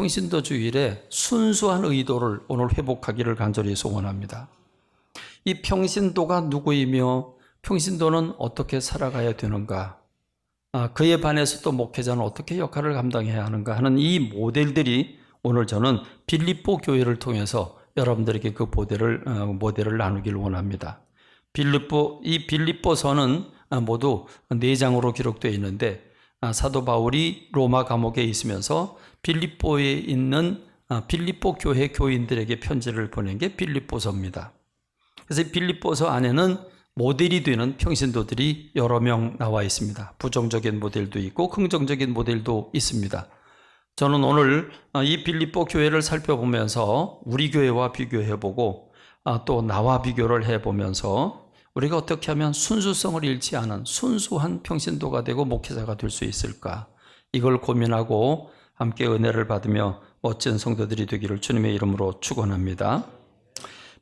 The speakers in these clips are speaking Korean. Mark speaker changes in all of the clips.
Speaker 1: 아, 평신도 주일에 순수한 의도를 오늘 회복하기를 간절히 소원합니다. 이 평신도가 누구이며 평신도는 어떻게 살아가야 되는가? 아, 그에 반해서 또 목회자는 어떻게 역할을 감당해야 하는가 하는 이 모델들이 오늘 저는 빌립보 교회를 통해서 여러분들에게 그 모델을 어, 모델을 나누기를 원합니다. 빌립보 이 빌립보서는 아, 모두 네 장으로 기록되어 있는데 아, 사도 바울이 로마 감옥에 있으면서 빌립보에 있는 아, 빌립보 교회 교인들에게 편지를 보낸 게 빌립보서입니다. 그래서 이 빌립보서 안에는 모델이 되는 평신도들이 여러 명 나와 있습니다. 부정적인 모델도 있고 긍정적인 모델도 있습니다. 저는 오늘 아, 이 빌립보 교회를 살펴보면서 우리 교회와 비교해보고 아, 또 나와 비교를 해보면서 우리가 어떻게 하면 순수성을 잃지 않은 순수한 평신도가 되고 목회자가 될 수 있을까 이걸 고민하고 함께 은혜를 받으며 멋진 성도들이 되기를 주님의 이름으로 축원합니다.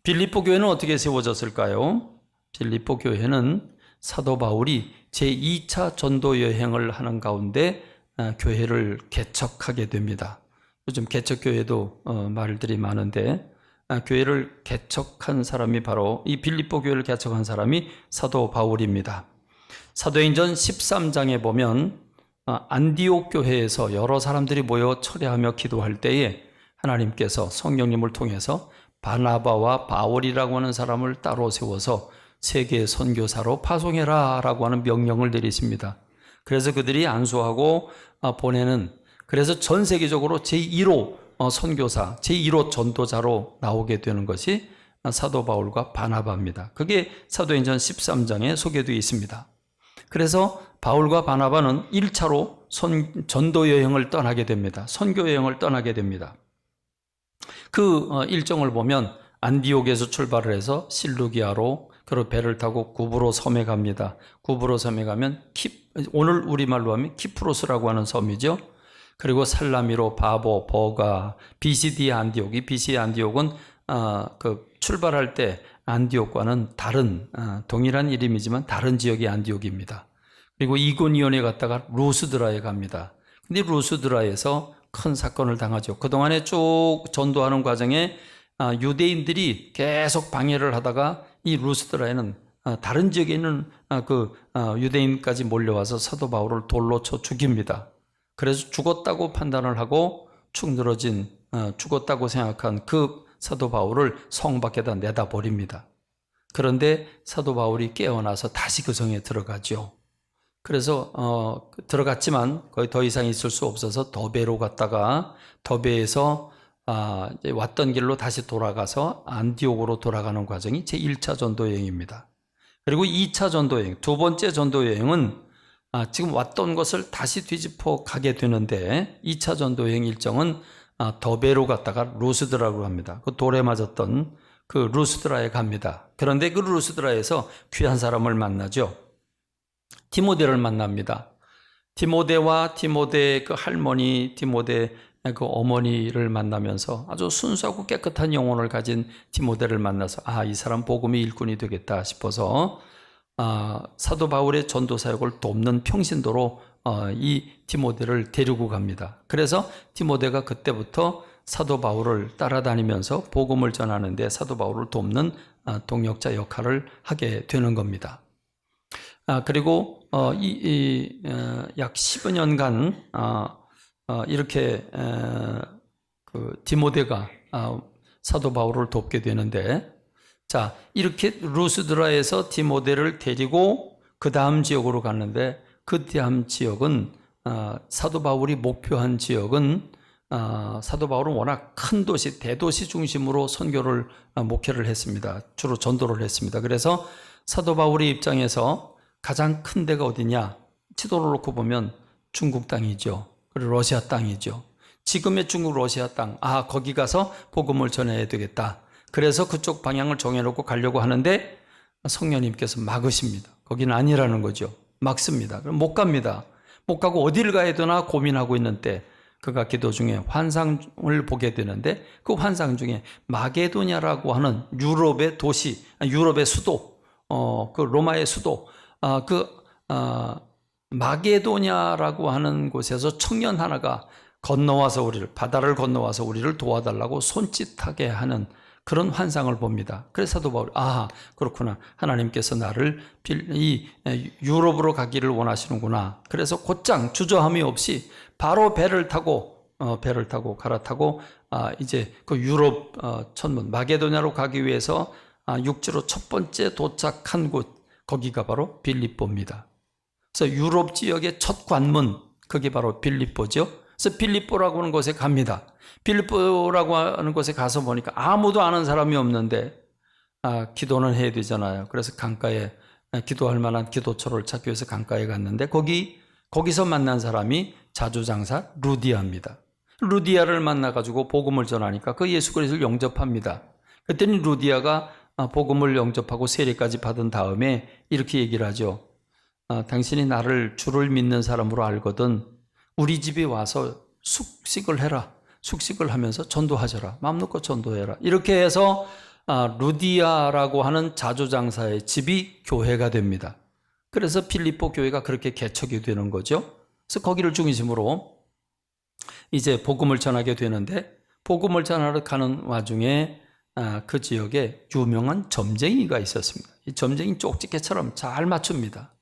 Speaker 1: 빌립보 교회는 어떻게 세워졌을까요? 빌립보 교회는 사도 바울이 제2차 전도 여행을 하는 가운데 아, 교회를 개척하게 됩니다. 요즘 개척 교회도 어, 말들이 많은데 아, 교회를 개척한 사람이 바로 이 빌립보 교회를 개척한 사람이 사도 바울입니다. 사도행전 13장에 보면 아, 안디옥 교회에서 여러 사람들이 모여 철회하며 기도할 때에 하나님께서 성령님을 통해서 바나바와 바울이라고 하는 사람을 따로 세워서 세계 선교사로 파송해라라고 하는 명령을 내리십니다. 그래서 그들이 안수하고 아, 보내는 그래서 전 세계적으로 제1호 어, 선교사, 제1호 전도자로 나오게 되는 것이 사도 바울과 바나바입니다. 그게 사도행전 13장에 소개되어 있습니다. 그래서 바울과 바나바는 1차로 선, 전도 여행을 떠나게 됩니다. 선교 여행을 떠나게 됩니다. 그 어, 일정을 보면 안디옥에서 출발을 해서 실루기아로 그리고 배를 타고 구브로 섬에 갑니다. 구브로 섬에 가면 키, 오늘 우리말로 하면 키프로스라고 하는 섬이죠. 그리고 살라미로 바보, 버가, 비시디 안디옥이 비시 안디옥은 어, 그 출발할 때 안디옥과는 다른 어, 동일한 이름이지만 다른 지역의 안디옥입니다. 그리고 이고니온에 갔다가 루스드라에 갑니다. 근데 루스드라에서 큰 사건을 당하죠. 그동안에 쭉 전도하는 과정에 아, 유대인들이 계속 방해를 하다가 이 루스드라에는 아, 다른 지역에 있는 아, 그 유대인까지 몰려와서 사도 바울을 돌로 쳐 죽입니다. 그래서 죽었다고 판단을 하고 축 늘어진 죽었다고 생각한 그 사도 바울을 성 밖에다 내다 버립니다. 그런데 사도 바울이 깨어나서 다시 그 성에 들어가죠. 그래서 어, 들어갔지만 거의 더 이상 있을 수 없어서 더베로 갔다가 더베에서 아, 왔던 길로 다시 돌아가서 안디옥으로 돌아가는 과정이 제 1차 전도 여행입니다. 그리고 2차 전도 여행, 두 번째 전도 여행은 아, 지금 왔던 것을 다시 뒤집어 가게 되는데 2차 전도 여행 일정은 아, 더베로 갔다가 루스드라고 합니다. 그 돌에 맞았던 그 루스드라에 갑니다. 그런데 그 루스드라에서 귀한 사람을 만나죠. 디모데를 만납니다. 디모데와 디모데의 그 할머니 디모데 그 어머니를 만나면서 아주 순수하고 깨끗한 영혼을 가진 디모데를 만나서 아 이 사람 복음의 일꾼이 되겠다 싶어서 아, 사도 바울의 전도 사역을 돕는 평신도로 어, 이 디모데를 데리고 갑니다. 그래서 디모데가 그때부터 사도 바울을 따라다니면서 복음을 전하는데 사도 바울을 돕는 아, 동역자 역할을 하게 되는 겁니다. 아, 그리고 어, 이, 이, 어, 약 15년간 어, 어, 이렇게 에, 그 디모데가 아, 사도 바울을 돕게 되는데 자 이렇게 루스드라에서 디모데를 데리고 그 다음 지역으로 갔는데 그 다음 지역은 어, 사도 바울이 목표한 지역은 어, 사도 바울은 워낙 큰 도시 대도시 중심으로 선교를 어, 목회를 했습니다. 주로 전도를 했습니다. 그래서 사도 바울의 입장에서 가장 큰 데가 어디냐? 지도를 놓고 보면 중국 땅이죠. 그리고 러시아 땅이죠. 지금의 중국 러시아 땅, 아, 거기 가서 복음을 전해야 되겠다. 그래서 그쪽 방향을 정해놓고 가려고 하는데 성령님께서 막으십니다. 거기는 아니라는 거죠. 막습니다. 그럼 못 갑니다. 못 가고 어디를 가야 되나 고민하고 있는 때 그가 기도 중에 환상을 보게 되는데 그 환상 중에 마게도냐라고 하는 유럽의 도시, 유럽의 수도, 어, 그 로마의 수도, 아, 그, 아, 마게도냐라고 하는 곳에서 청년 하나가 건너와서 우리를 바다를 건너와서 우리를 도와달라고 손짓하게 하는 그런 환상을 봅니다. 그래서 사도 바울 아 그렇구나 하나님께서 나를 빌- 이 유럽으로 가기를 원하시는구나. 그래서 곧장 주저함이 없이 바로 배를 타고 어, 배를 타고 갈아타고 아, 이제 그 유럽 어, 천문 마게도냐로 가기 위해서 아, 육지로 첫 번째 도착한 곳 거기가 바로 빌립보입니다. 그래서 유럽 지역의 첫 관문 그게 바로 빌립보죠. 그래서 빌립보라고 하는 곳에 갑니다. 빌립보라고 하는 곳에 가서 보니까 아무도 아는 사람이 없는데 아, 기도는 해야 되잖아요. 그래서 강가에 아, 기도할 만한 기도처를 찾기 위해서 강가에 갔는데 거기 거기서 만난 사람이 자주장사 루디아입니다. 루디아를 만나 가지고 복음을 전하니까 그 예수 그리스도를 영접합니다. 그랬더니 루디아가 아, 복음을 영접하고 세례까지 받은 다음에 이렇게 얘기를 하죠. 아, 당신이 나를 주를 믿는 사람으로 알거든 우리 집에 와서 숙식을 해라. 숙식을 하면서 전도하셔라. 마음 놓고 전도해라. 이렇게 해서 아, 루디아라고 하는 자조장사의 집이 교회가 됩니다. 그래서 필리포 교회가 그렇게 개척이 되는 거죠. 그래서 거기를 중심으로 이제 복음을 전하게 되는데 복음을 전하러 가는 와중에 아, 그 지역에 유명한 점쟁이가 있었습니다. 이 점쟁이 쪽집게처럼 잘 맞춥니다.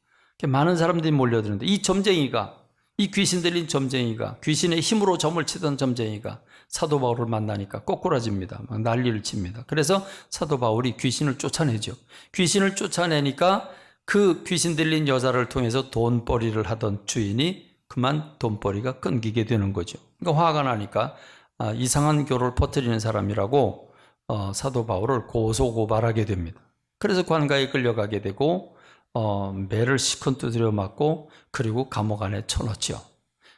Speaker 1: 많은 사람들이 몰려드는데 이 점쟁이가 이 귀신 들린 점쟁이가 귀신의 힘으로 점을 치던 점쟁이가 사도 바울을 만나니까 꼬꾸라집니다. 막 난리를 칩니다. 그래서 사도 바울이 귀신을 쫓아내죠. 귀신을 쫓아내니까 그 귀신 들린 여자를 통해서 돈벌이를 하던 주인이 그만 돈벌이가 끊기게 되는 거죠. 그러니까 화가 나니까 아, 이상한 교를 퍼뜨리는 사람이라고 어, 사도 바울을 고소 고발하게 됩니다. 그래서 관가에 끌려가게 되고 어, 매를 시큰 두드려 맞고 그리고 감옥 안에 쳐넣죠.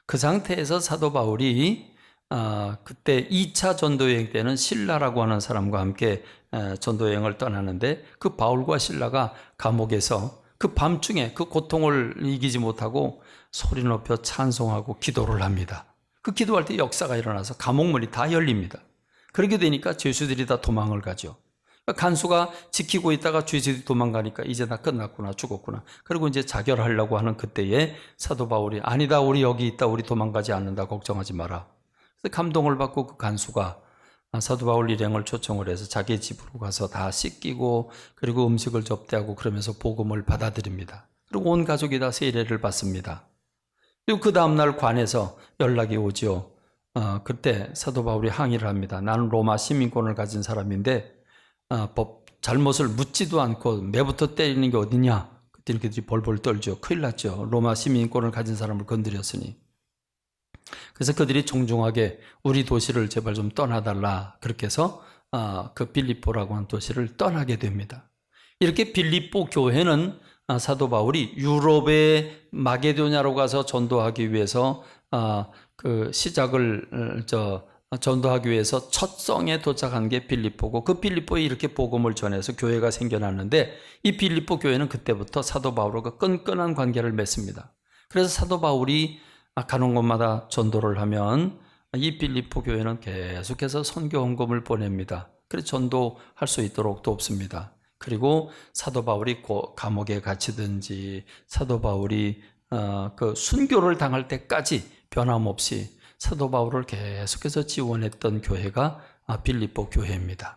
Speaker 1: 그 상태에서 사도 바울이 아, 그때 2차 전도 여행 때는 신라라고 하는 사람과 함께 에, 전도 여행을 떠나는데 그 바울과 신라가 감옥에서 그 밤중에 그 고통을 이기지 못하고 소리 높여 찬송하고 기도를 합니다. 그 기도할 때 역사가 일어나서 감옥문이 다 열립니다. 그렇게 되니까 죄수들이 다 도망을 가죠. 간수가 지키고 있다가 죄수들이 도망가니까 이제 다 끝났구나 죽었구나. 그리고 이제 자결하려고 하는 그때에 사도 바울이 아니다 우리 여기 있다 우리 도망가지 않는다 걱정하지 마라. 그래서 감동을 받고 그 간수가 사도 바울 일행을 초청을 해서 자기 집으로 가서 다 씻기고 그리고 음식을 접대하고 그러면서 복음을 받아들입니다. 그리고 온 가족이 다 세례를 받습니다. 그리고 그 다음날 관에서 연락이 오죠. 어, 그때 사도 바울이 항의를 합니다. 나는 로마 시민권을 가진 사람인데 어, 법 잘못을 묻지도 않고 매부터 때리는 게 어디냐? 그때 그들이 벌벌 떨죠. 큰일 났죠. 로마 시민권을 가진 사람을 건드렸으니. 그래서 그들이 정중하게 우리 도시를 제발 좀 떠나달라. 그렇게 해서 어, 그 빌립보라고 하는 도시를 떠나게 됩니다. 이렇게 빌립보 교회는 아, 사도 바울이 유럽의 마게도냐로 가서 전도하기 위해서 아, 그 시작을 어, 저 전도하기 위해서 첫 성에 도착한 게 빌립보고 그 빌립보에 이렇게 복음을 전해서 교회가 생겨났는데 이 빌립보 교회는 그때부터 사도 바울과 끈끈한 관계를 맺습니다. 그래서 사도 바울이 가는 곳마다 전도를 하면 이 빌립보 교회는 계속해서 선교 헌금을 보냅니다. 그래서 전도할 수 있도록 돕습니다. 그리고 사도 바울이 감옥에 갇히든지 사도 바울이 어, 그 순교를 당할 때까지 변함없이 사도 바울을 계속해서 지원했던 교회가 아, 빌립보 교회입니다.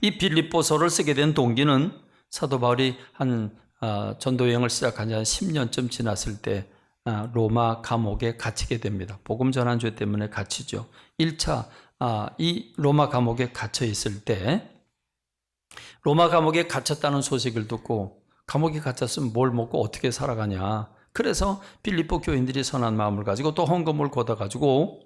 Speaker 1: 이 빌립보서를 쓰게 된 동기는 사도 바울이 한 어, 전도 여행을 시작한 지 한 10년쯤 지났을 때 아, 로마 감옥에 갇히게 됩니다. 복음 전환죄 때문에 갇히죠. 1차 아, 이 로마 감옥에 갇혀 있을 때 로마 감옥에 갇혔다는 소식을 듣고 감옥에 갇혔으면 뭘 먹고 어떻게 살아가냐. 그래서 빌립보 교인들이 선한 마음을 가지고 또 헌금을 걷어 가지고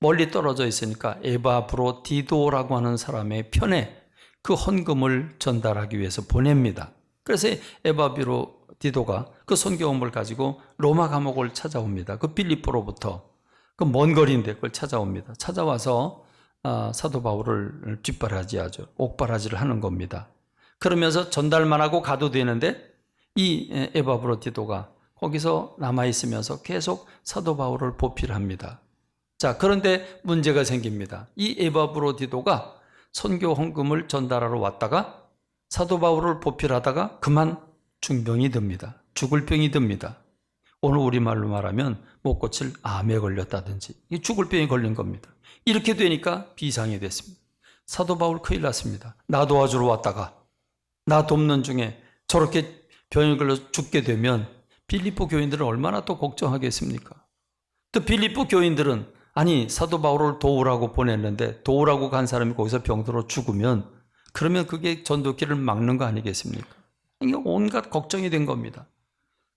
Speaker 1: 멀리 떨어져 있으니까 에바브로 디도라고 하는 사람의 편에 그 헌금을 전달하기 위해서 보냅니다. 그래서 에바비로 디도가 그 손교험을 가지고 로마 감옥을 찾아옵니다. 그 빌립보로부터 그 먼 거리인데 그걸 찾아옵니다. 찾아와서 사도 바울을 뒷바라지하죠. 옥바라지를 하는 겁니다. 그러면서 전달만 하고 가도 되는데 이 에바브로 디도가 거기서 남아 있으면서 계속 사도 바울을 보필합니다. 자, 그런데 문제가 생깁니다. 이 에바브로 디도가 선교 헌금을 전달하러 왔다가 사도 바울을 보필하다가 그만 중병이 듭니다. 죽을 병이 듭니다. 오늘 우리말로 말하면 못 고칠 암에 걸렸다든지 이 죽을 병에 걸린 겁니다. 이렇게 되니까 비상이 됐습니다. 사도 바울 큰일 났습니다. 나 도와주러 왔다가 나 돕는 중에 저렇게 병에 걸려 죽게 되면 빌립보 교인들은 얼마나 또 걱정하겠습니까? 또 빌립보 교인들은 아니 사도 바울을 도우라고 보냈는데 도우라고 간 사람이 거기서 병들어 죽으면 그러면 그게 전도길을 막는 거 아니겠습니까? 이게 온갖 걱정이 된 겁니다.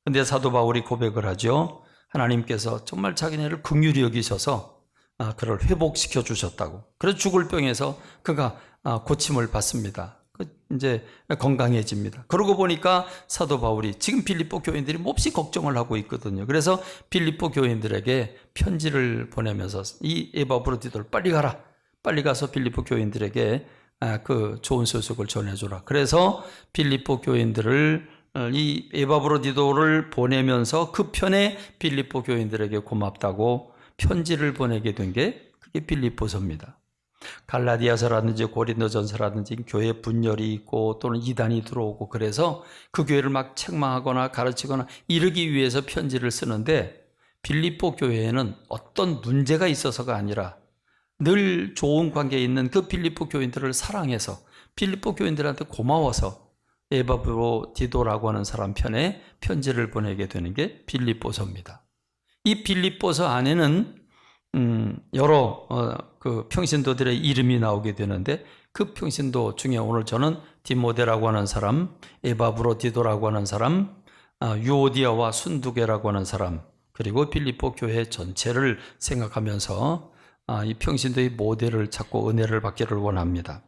Speaker 1: 근데 사도 바울이 고백을 하죠. 하나님께서 정말 자기네를 긍휼히 여기셔서 아, 그를 회복시켜 주셨다고. 그래서 죽을 병에서 그가 아, 고침을 받습니다. 그 이제 건강해집니다. 그러고 보니까 사도 바울이 지금 빌립보 교인들이 몹시 걱정을 하고 있거든요. 그래서 빌립보 교인들에게 편지를 보내면서 이 에바브로디도를 빨리 가라. 빨리 가서 빌립보 교인들에게 아, 그 좋은 소식을 전해주라. 그래서 빌립보 교인들을 어, 이 에바브로디도를 보내면서 그 편에 빌립보 교인들에게 고맙다고 편지를 보내게 된 게 그게 빌립보서입니다. 갈라디아서라든지 고린도전서라든지 교회 분열이 있고 또는 이단이 들어오고 그래서 그 교회를 막 책망하거나 가르치거나 이르기 위해서 편지를 쓰는데 빌립보 교회에는 어떤 문제가 있어서가 아니라 늘 좋은 관계에 있는 그 빌립보 교인들을 사랑해서 빌립보 교인들한테 고마워서 에바브로 디도라고 하는 사람 편에 편지를 보내게 되는 게 빌립보서입니다. 이 빌립보서 안에는 음, 여러 어, 그 평신도들의 이름이 나오게 되는데 그 평신도 중에 오늘 저는 디모데라고 하는 사람, 에바브로 디도라고 하는 사람, 아, 유오디아와 순두게라고 하는 사람, 그리고 빌립보 교회 전체를 생각하면서 아, 이 평신도의 모델을 찾고 은혜를 받기를 원합니다.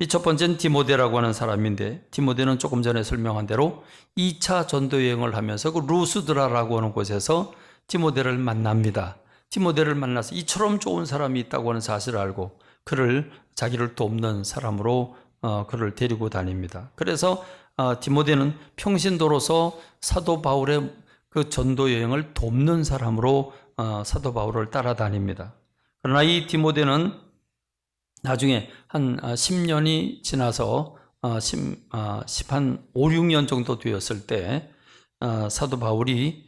Speaker 1: 이 첫 번째는 디모데라고 하는 사람인데 디모데는 조금 전에 설명한 대로 2차 전도 여행을 하면서 그 루스드라라고 하는 곳에서 디모데를 만납니다. 디모데를 만나서 이처럼 좋은 사람이 있다고 하는 사실을 알고 그를 자기를 돕는 사람으로 어, 그를 데리고 다닙니다. 그래서 어, 디모데는 평신도로서 사도 바울의 그 전도 여행을 돕는 사람으로 어, 사도 바울을 따라다닙니다. 그러나 이 디모데는 나중에 한 10년이 지나서 10, 10한 5, 6년 정도 되었을 때 어, 사도 바울이 어,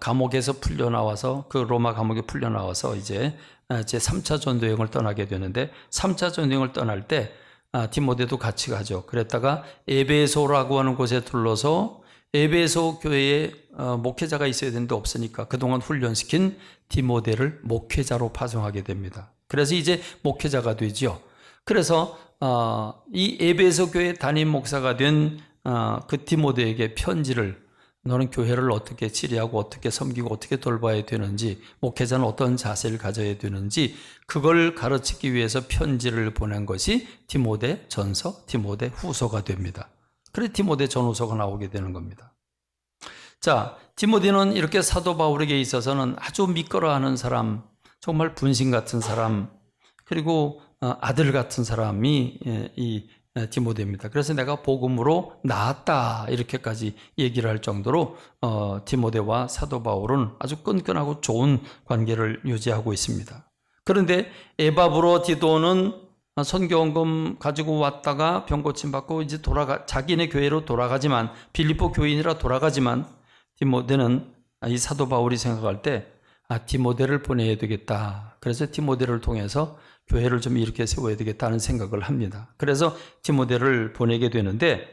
Speaker 1: 감옥에서 풀려나와서 그 로마 감옥에 풀려나와서 이제 어, 제 3차 전도 여행을 떠나게 되는데 3차 전도 여행을 떠날 때 아, 디모데도 같이 가죠. 그랬다가 에베소라고 하는 곳에 둘러서 에베소 교회에 목회자가 있어야 되는데 없으니까 그동안 훈련시킨 디모데를 목회자로 파송하게 됩니다. 그래서 이제 목회자가 되죠. 그래서 어, 이 에베소 교회 담임 목사가 된 그 디모데에게 편지를 너는 교회를 어떻게 치리하고 어떻게 섬기고 어떻게 돌봐야 되는지 목회자는 어떤 자세를 가져야 되는지 그걸 가르치기 위해서 편지를 보낸 것이 디모데 전서, 디모데 후서가 됩니다. 그래 디모데 전후서가 나오게 되는 겁니다. 자, 디모데는 이렇게 사도 바울에게 있어서는 아주 믿거라하는 사람, 정말 분신 같은 사람, 그리고 어, 아들 같은 사람이 예, 이 디모데입니다. 그래서 내가 복음으로 나았다 이렇게까지 얘기를 할 정도로 어, 디모데와 사도 바울은 아주 끈끈하고 좋은 관계를 유지하고 있습니다. 그런데 에바브로 디도는 선교원금 가지고 왔다가 병 고침 받고 이제 돌아가 자기네 교회로 돌아가지만 빌립보 교인이라 돌아가지만 디모데는 이 사도 바울이 생각할 때 아, 디모데를 보내야 되겠다. 그래서 디모데를 통해서 교회를 좀 이렇게 세워야 되겠다는 생각을 합니다. 그래서 디모데를 보내게 되는데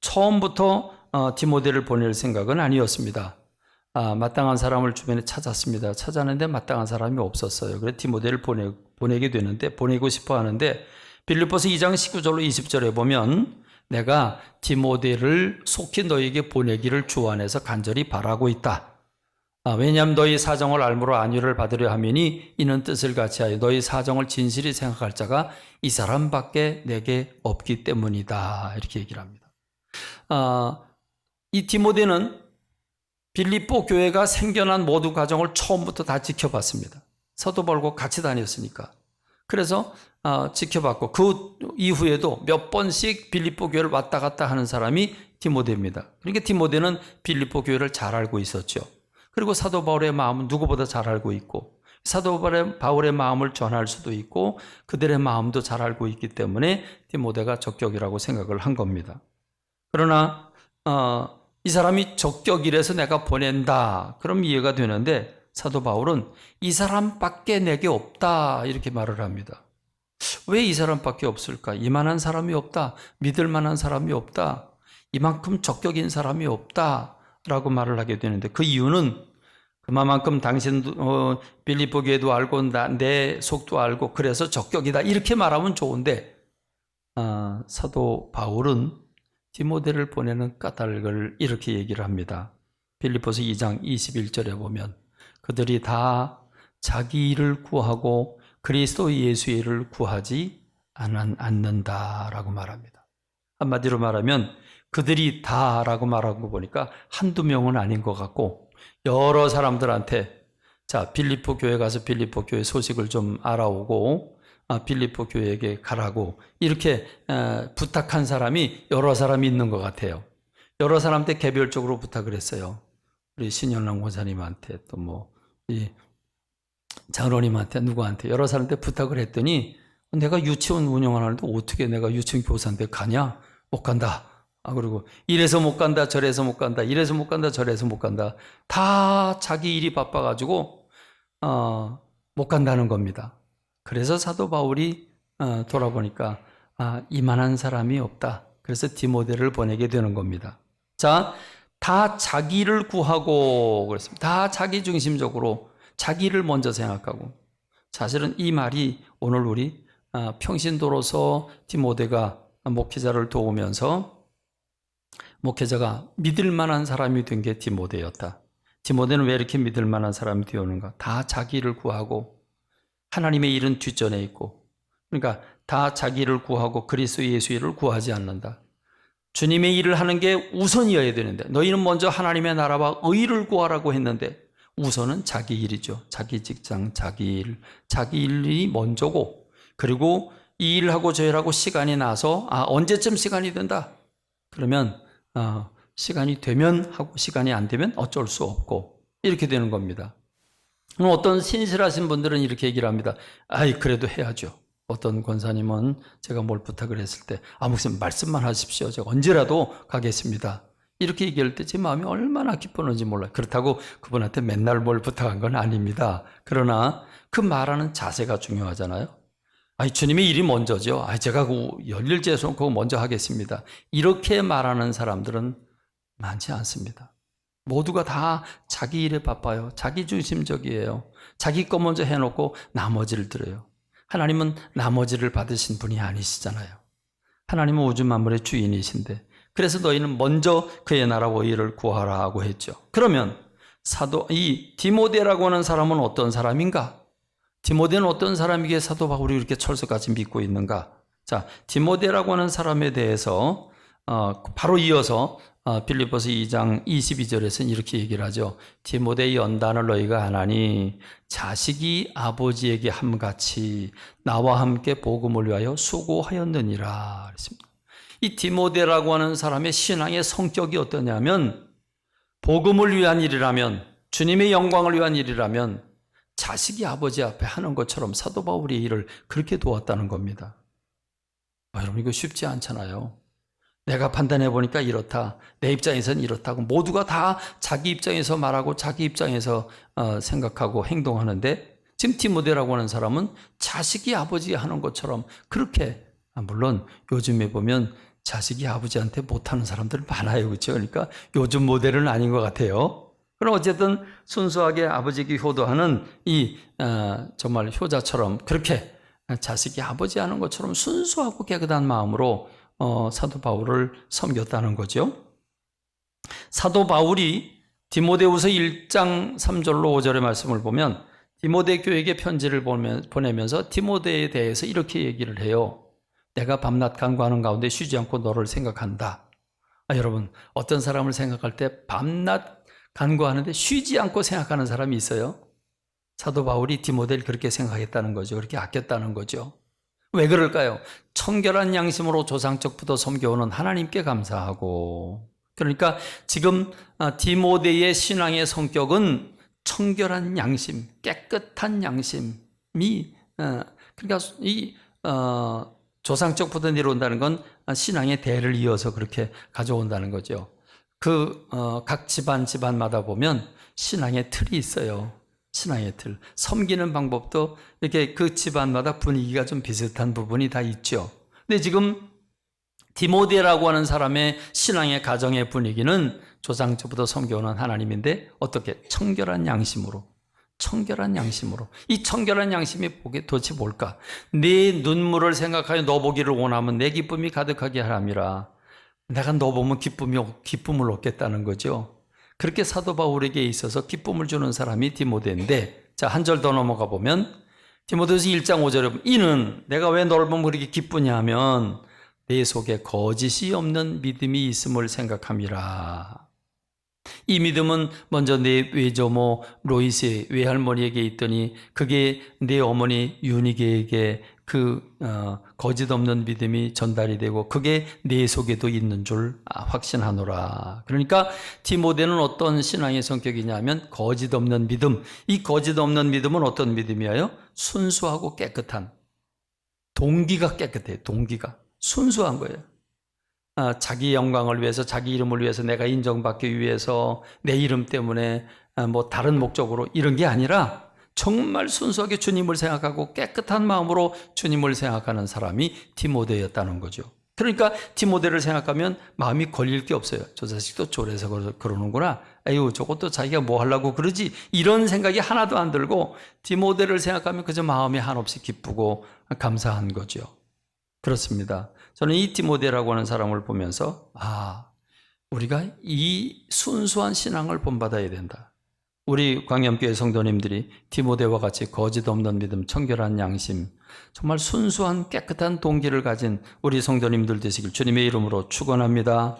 Speaker 1: 처음부터 어, 디모데를 보낼 생각은 아니었습니다. 아, 마땅한 사람을 주변에 찾았습니다. 찾았는데 마땅한 사람이 없었어요. 그래서 디모데를 보내, 보내게 되는데 보내고 싶어 하는데 빌립보서 2장 19절로 20절에 보면 내가 디모데를 속히 너에게 보내기를 주 안에서 간절히 바라고 있다. 아, 왜냐하면 너희 사정을 알므로 안위를 받으려 하매니 이는 뜻을 같이하여 너희 사정을 진실히 생각할 자가 이 사람밖에 내게 없기 때문이다 이렇게 얘기를 합니다. 아, 이 디모데는 빌립보 교회가 생겨난 모든 과정을 처음부터 다 지켜봤습니다. 사도 바울과 같이 다녔으니까. 그래서 아, 지켜봤고 그 이후에도 몇 번씩 빌립보 교회를 왔다 갔다 하는 사람이 디모데입니다. 그러니까 디모데는 빌립보 교회를 잘 알고 있었죠. 그리고 사도 바울의 마음은 누구보다 잘 알고 있고 사도 바울의 마음을 전할 수도 있고 그들의 마음도 잘 알고 있기 때문에 디모데가 적격이라고 생각을 한 겁니다. 그러나 어, 이 사람이 적격이라서 내가 보낸다. 그럼 이해가 되는데 사도 바울은 이 사람밖에 내게 없다. 이렇게 말을 합니다. 왜 이 사람밖에 없을까? 이만한 사람이 없다. 믿을 만한 사람이 없다. 이만큼 적격인 사람이 없다. 라고 말을 하게 되는데 그 이유는 그만큼 당신 어, 빌립보 교회도 알고 나, 내 속도 알고 그래서 적격이다 이렇게 말하면 좋은데 아, 사도 바울은 디모데를 보내는 까닭을 이렇게 얘기를 합니다. 빌립보서 2장 21절에 보면 그들이 다 자기 일을 구하고 그리스도 예수의 일을 구하지 않- 않는다라고 말합니다. 한마디로 말하면 그들이 다라고 말한 거 보니까 한두 명은 아닌 것 같고 여러 사람들한테 자 빌립보 교회 가서 빌립보 교회 소식을 좀 알아오고 아, 빌립보 교회에게 가라고 이렇게 에, 부탁한 사람이 여러 사람이 있는 것 같아요. 여러 사람한테 개별적으로 부탁을 했어요. 우리 신현랑 권사님한테 또 뭐 이 장로님한테 누구한테 여러 사람한테 부탁을 했더니 내가 유치원 운영하는데 어떻게 내가 유치원 교사인데 가냐? 못 간다. 아 그리고 이래서 못 간다 저래서 못 간다 이래서 못 간다 저래서 못 간다 다 자기 일이 바빠가지고 어, 못 간다는 겁니다. 그래서 사도 바울이 어, 돌아보니까 아, 이만한 사람이 없다. 그래서 디모데를 보내게 되는 겁니다. 자, 다 자기를 구하고 그랬습니다. 다 자기 중심적으로 자기를 먼저 생각하고 사실은 이 말이 오늘 우리 아, 평신도로서 디모데가 목회자를 도우면서 목회자가 믿을 만한 사람이 된 게 디모데였다. 디모데는 왜 이렇게 믿을 만한 사람이 되었는가? 다 자기를 구하고 하나님의 일은 뒷전에 있고 그러니까 다 자기를 구하고 그리스도 예수를 구하지 않는다. 주님의 일을 하는 게 우선이어야 되는데 너희는 먼저 하나님의 나라와 의를 구하라고 했는데 우선은 자기 일이죠. 자기 직장, 자기 일, 자기 일이 먼저고 그리고 이 일하고 저 일하고 시간이 나서 아 언제쯤 시간이 된다. 그러면 어, 시간이 되면 하고 시간이 안 되면 어쩔 수 없고 이렇게 되는 겁니다. 어떤 신실하신 분들은 이렇게 얘기를 합니다. 아이 그래도 해야죠. 어떤 권사님은 제가 뭘 부탁을 했을 때아 목사님 말씀만 하십시오. 제가 언제라도 가겠습니다. 이렇게 얘기할 때 제 마음이 얼마나 기쁘는지 몰라요. 그렇다고 그분한테 맨날 뭘 부탁한 건 아닙니다. 그러나 그 말하는 자세가 중요하잖아요. 아니, 주님의 일이 먼저죠. 아, 제가 그 열일 제 손 그거 먼저 하겠습니다. 이렇게 말하는 사람들은 많지 않습니다. 모두가 다 자기 일에 바빠요. 자기 중심적이에요. 자기 거 먼저 해놓고 나머지를 들어요. 하나님은 나머지를 받으신 분이 아니시잖아요. 하나님은 우주 만물의 주인이신데 그래서 너희는 먼저 그의 나라와 의를 구하라고 했죠. 그러면 사도 이 디모데라고 하는 사람은 어떤 사람인가? 디모데는 어떤 사람이기에 사도 바울이 이렇게 철석같이 믿고 있는가? 자, 디모데라고 하는 사람에 대해서 어, 바로 이어서 어, 빌립보서 2장 22절에서는 이렇게 얘기를 하죠. 디모데 연단을 너희가 안 하니 자식이 아버지에게 함같이 나와 함께 복음을 위하여 수고하였느니라. 그랬습니다. 이 디모데라고 하는 사람의 신앙의 성격이 어떠냐면 복음을 위한 일이라면 주님의 영광을 위한 일이라면 자식이 아버지 앞에 하는 것처럼 사도 바울이 일을 그렇게 도왔다는 겁니다. 아, 여러분 이거 쉽지 않잖아요. 내가 판단해 보니까 이렇다. 내 입장에서는 이렇다고 모두가 다 자기 입장에서 말하고 자기 입장에서 어, 생각하고 행동하는데 지금 디모데라고 하는 사람은 자식이 아버지 하는 것처럼 그렇게 아, 물론 요즘에 보면 자식이 아버지한테 못하는 사람들 많아요, 그렇죠? 그러니까 요즘 모델은 아닌 것 같아요. 그럼 어쨌든 순수하게 아버지에게 효도하는 이 어, 정말 효자처럼 그렇게 자식이 아버지 하는 것처럼 순수하고 깨끗한 마음으로 어, 사도 바울을 섬겼다는 거죠. 사도 바울이 디모데후서 1장 3절로 5절의 말씀을 보면 디모데 교에게 편지를 보내면서 디모데에 대해서 이렇게 얘기를 해요. 내가 밤낮 간구하는 가운데 쉬지 않고 너를 생각한다. 아, 여러분 어떤 사람을 생각할 때 밤낮 간구하는데 쉬지 않고 생각하는 사람이 있어요. 사도 바울이 디모데를 그렇게 생각했다는 거죠. 그렇게 아꼈다는 거죠. 왜 그럴까요? 청결한 양심으로 조상적부터 섬겨오는 하나님께 감사하고 그러니까 지금 디모데의 신앙의 성격은 청결한 양심, 깨끗한 양심이 그러니까 이 어, 조상적부터 내려온다는 건 신앙의 대를 이어서 그렇게 가져온다는 거죠. 그, 어, 각 집안 집안마다 보면 신앙의 틀이 있어요. 신앙의 틀. 섬기는 방법도 이렇게 그 집안마다 분위기가 좀 비슷한 부분이 다 있죠. 근데 지금 디모데라고 하는 사람의 신앙의 가정의 분위기는 조상조부터 섬겨오는 하나님인데 어떻게 청결한 양심으로 청결한 양심으로 이 청결한 양심이 도대체 뭘까? 네 눈물을 생각하여 너 보기를 원하면 내 기쁨이 가득하게 하람이라. 내가 너 보면 기쁨이 기쁨을 얻겠다는 거죠. 그렇게 사도 바울에게 있어서 기쁨을 주는 사람이 디모데인데 자 한 절 더 넘어가 보면 디모데서 1장 5절에 보면 이는 내가 왜 너를 보면 그렇게 기쁘냐 하면 내 속에 거짓이 없는 믿음이 있음을 생각함이라. 이 믿음은 먼저 내 외조모 로이스의 외할머니에게 있더니 그게 내 어머니 유니게에게 그 어, 거짓 없는 믿음이 전달이 되고 그게 내 속에도 있는 줄 아, 확신하노라. 그러니까 디모데는 어떤 신앙의 성격이냐면 거짓 없는 믿음. 이 거짓 없는 믿음은 어떤 믿음이에요? 순수하고 깨끗한 동기가 깨끗해. 동기가 순수한 거예요. 아, 자기 영광을 위해서, 자기 이름을 위해서, 내가 인정받기 위해서, 내 이름 때문에 아, 뭐 다른 목적으로 이런 게 아니라 정말 순수하게 주님을 생각하고 깨끗한 마음으로 주님을 생각하는 사람이 디모데였다는 거죠. 그러니까 디모데를 생각하면 마음이 걸릴 게 없어요. 저 자식도 졸해서 그러- 그러는구나. 에휴, 저것도 자기가 뭐 하려고 그러지. 이런 생각이 하나도 안 들고 디모데를 생각하면 그저 마음이 한없이 기쁘고 감사한 거죠. 그렇습니다. 저는 이 디모데라고 하는 사람을 보면서 아, 우리가 이 순수한 신앙을 본받아야 된다. 우리 광염교회 성도님들이 디모데와 같이 거짓 없는 믿음, 청결한 양심, 정말 순수한 깨끗한 동기를 가진 우리 성도님들 되시길 주님의 이름으로 축원합니다.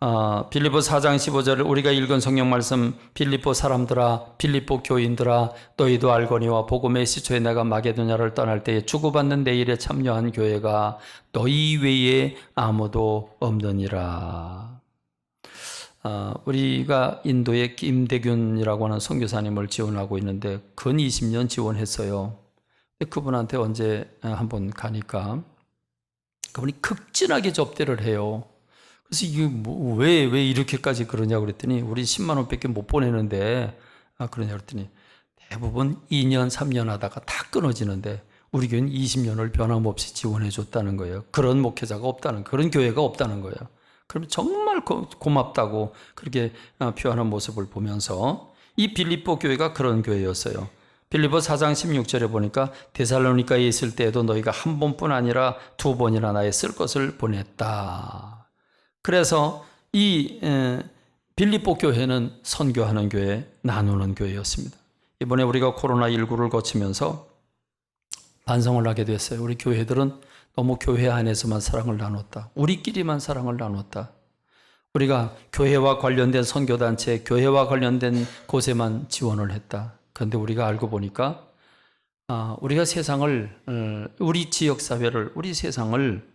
Speaker 1: 아, 빌립보 4장 15절을 우리가 읽은 성경 말씀 빌립보 사람들아 빌립보 교인들아 너희도 알거니와 복음의 시초에 내가 마게도냐를 떠날 때에 주고받는 내 일에 참여한 교회가 너희 외에 아무도 없느니라. 아, 우리가 인도의 김대균이라고 하는 선교사님을 지원하고 있는데 근 20년 지원했어요. 그분한테 언제 한번 가니까 그분이 극진하게 접대를 해요. 그래서 이게 뭐, 왜, 왜 이렇게까지 그러냐 그랬더니 우리 10만 원밖에 못 보내는데 아, 그러냐 그랬더니 대부분 2년, 3년 하다가 다 끊어지는데 우리 교회는 20년을 변함없이 지원해 줬다는 거예요. 그런 목회자가 없다는, 그런 교회가 없다는 거예요. 그러면 정말 고, 고맙다고 그렇게 어, 표현하는 모습을 보면서 이 빌립보 교회가 그런 교회였어요. 빌립보 4장 16절에 보니까 데살로니카에 있을 때에도 너희가 한 번뿐 아니라 두 번이나 나의 쓸 것을 보냈다. 그래서 이 에, 빌립보 교회는 선교하는 교회, 나누는 교회였습니다. 이번에 우리가 코로나19를 거치면서 반성을 하게 됐어요. 우리 교회들은 너무 교회 안에서만 사랑을 나눴다. 우리끼리만 사랑을 나눴다. 우리가 교회와 관련된 선교단체, 교회와 관련된 곳에만 지원을 했다. 그런데 우리가 알고 보니까 아, 우리가 세상을 어, 우리 지역 사회를 우리 세상을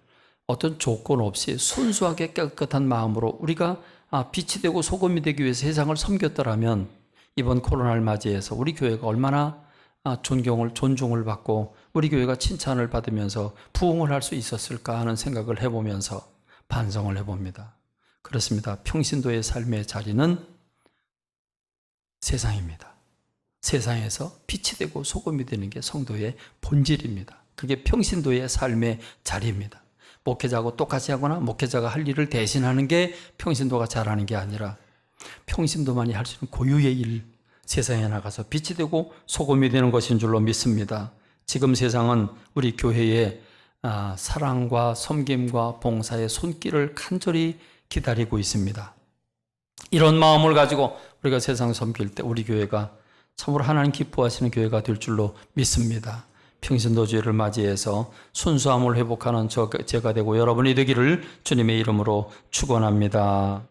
Speaker 1: 어떤 조건 없이 순수하게 깨끗한 마음으로 우리가 아, 빛이 되고 소금이 되기 위해서 세상을 섬겼더라면 이번 코로나를 맞이해서 우리 교회가 얼마나 아, 존경을 존중을 받고 우리 교회가 칭찬을 받으면서 부흥을 할 수 있었을까 하는 생각을 해보면서 반성을 해봅니다. 그렇습니다. 평신도의 삶의 자리는 세상입니다. 세상에서 빛이 되고 소금이 되는 게 성도의 본질입니다. 그게 평신도의 삶의 자리입니다. 목회자하고 똑같이 하거나 목회자가 할 일을 대신하는 게 평신도가 잘하는 게 아니라 평신도만이 할 수 있는 고유의 일, 세상에 나가서 빛이 되고 소금이 되는 것인 줄로 믿습니다. 지금 세상은 우리 교회의 아, 사랑과 섬김과 봉사의 손길을 간절히 기다리고 있습니다. 이런 마음을 가지고 우리가 세상 섬길 때 우리 교회가 참으로 하나님 기뻐하시는 교회가 될 줄로 믿습니다. 평신도주의를 맞이해서 순수함을 회복하는 저- 제가 되고 여러분이 되기를 주님의 이름으로 축원합니다.